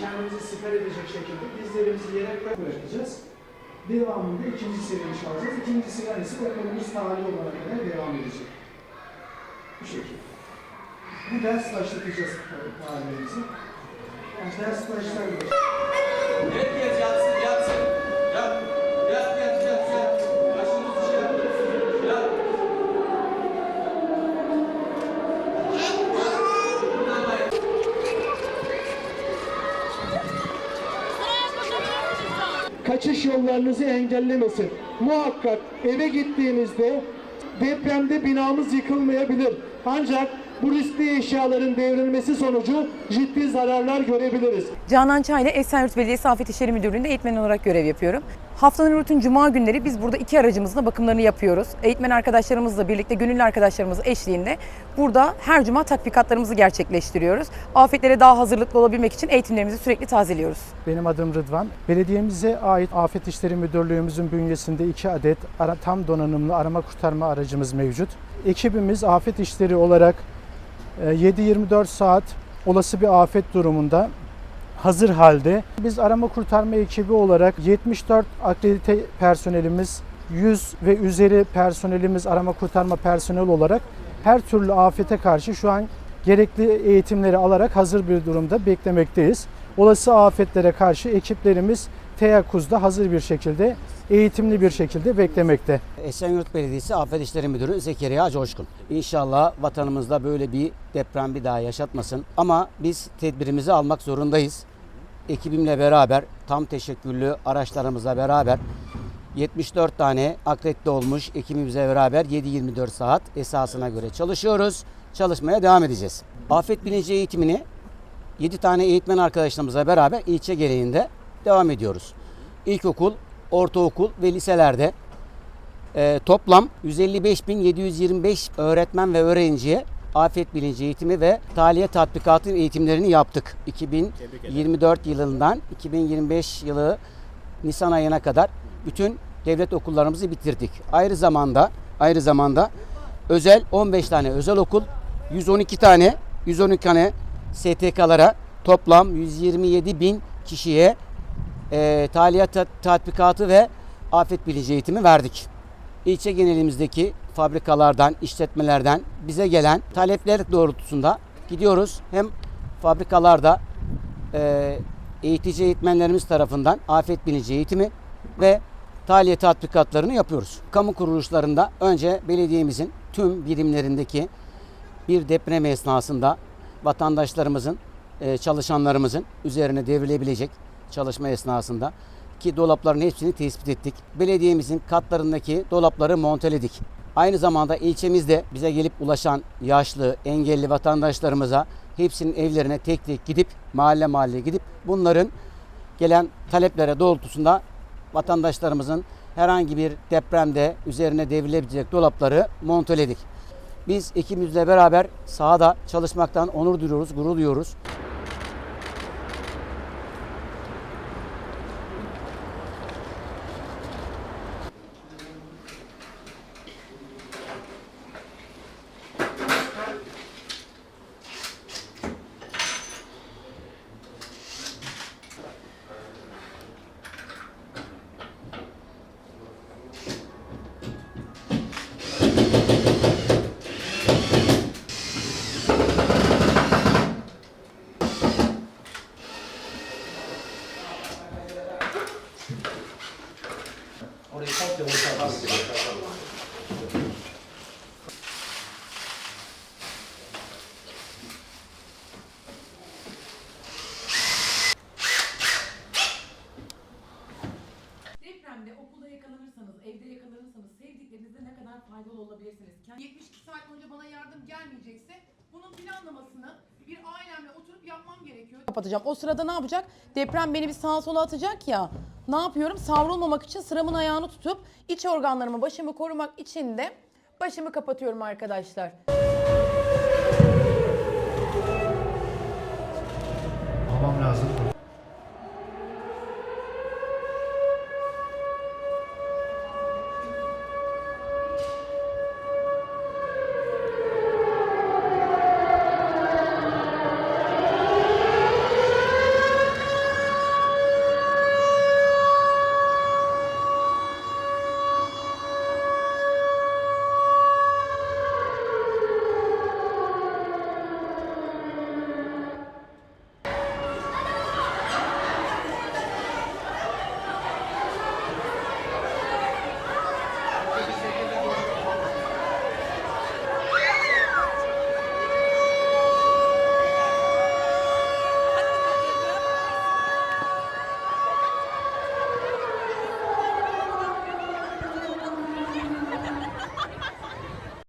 kendimizi siper edecek şekilde dizlerimizi yere bırakacağız. Devamında ikinci sigarayı çalacağız. İkinci sigarası okulumuz tali olana kadar devam edecek. Bu şekilde. Bu ders başlatacağız tarihimizi. Yani ders başlar Herkes yatsın, kaçış yollarınızı engellemesin. Muhakkak eve gittiğinizde depremde binamız yıkılmayabilir. Ancak bu riskli eşyaların devrilmesi sonucu ciddi zararlar görebiliriz. Canan Çayla Esenyurt Belediyesi Afet İşleri Müdürlüğü'nde eğitmen olarak görev yapıyorum. Haftanın rutin cuma günleri biz burada iki aracımızın da bakımlarını yapıyoruz. Eğitmen arkadaşlarımızla birlikte gönüllü arkadaşlarımız eşliğinde burada her cuma tatbikatlarımızı gerçekleştiriyoruz. Afetlere daha hazırlıklı olabilmek için eğitimlerimizi sürekli tazeliyoruz. Benim adım Rıdvan. Belediyemize ait Afet İşleri Müdürlüğümüzün bünyesinde iki adet tam donanımlı arama kurtarma aracımız mevcut. Ekibimiz afet işleri olarak e, 7-24 saat olası bir afet durumunda hazır halde. Biz arama kurtarma ekibi olarak 74 akredite personelimiz, 100 ve üzeri personelimiz arama kurtarma personel olarak her türlü afete karşı şu an gerekli eğitimleri alarak hazır bir durumda beklemekteyiz. Olası afetlere karşı ekiplerimiz teyakkuzda hazır bir şekilde, eğitimli bir şekilde beklemekte. Esenyurt Belediyesi Afet İşleri Müdürü Zekeriya Coşkun. İnşallah vatanımızda böyle bir deprem bir daha yaşatmasın. Ama biz tedbirimizi almak zorundayız. Ekibimle beraber, tam teşekküllü araçlarımızla beraber 74 tane akredite olmuş ekibimizle beraber 7-24 saat esasına göre çalışıyoruz. Çalışmaya devam edeceğiz. Afet bilinci eğitimini 7 tane eğitmen arkadaşlarımızla beraber ilçe gereğinde devam ediyoruz. İlkokul, ortaokul ve liselerde e, toplam 155.725 öğretmen ve öğrenciye afet bilinci eğitimi ve tahliye tatbikatı eğitimlerini yaptık. 2024 yılından 2025 yılı Nisan ayına kadar bütün devlet okullarımızı bitirdik. Ayrı zamanda ayrı zamanda özel 15 tane özel okul, 112 tane 112 tane STK'lara toplam 127 bin kişiye e, tahliye tat- tatbikatı ve afet bilinci eğitimi verdik. İlçe genelimizdeki fabrikalardan, işletmelerden bize gelen talepler doğrultusunda gidiyoruz. Hem fabrikalarda e, eğitici eğitmenlerimiz tarafından afet bilinci eğitimi ve tahliye tatbikatlarını yapıyoruz. Kamu kuruluşlarında önce belediyemizin tüm birimlerindeki bir deprem esnasında vatandaşlarımızın, e, çalışanlarımızın üzerine devrilebilecek çalışma esnasında ki dolapların hepsini tespit ettik. Belediyemizin katlarındaki dolapları monteledik. Aynı zamanda ilçemizde bize gelip ulaşan yaşlı, engelli vatandaşlarımıza hepsinin evlerine tek tek gidip mahalle mahalle gidip bunların gelen taleplere doğrultusunda vatandaşlarımızın herhangi bir depremde üzerine devrilebilecek dolapları monteledik. Biz ekibimizle beraber sahada çalışmaktan onur duyuyoruz, gurur duyuyoruz. Faydalı olabilirsiniz. Kendi 72 saat boyunca bana yardım gelmeyecekse bunun planlamasını bir ailemle oturup yapmam gerekiyor. kapatacağım. O sırada ne yapacak? Deprem beni bir sağa sola atacak ya. Ne yapıyorum? Savrulmamak için sıramın ayağını tutup iç organlarımı, başımı korumak için de başımı kapatıyorum arkadaşlar.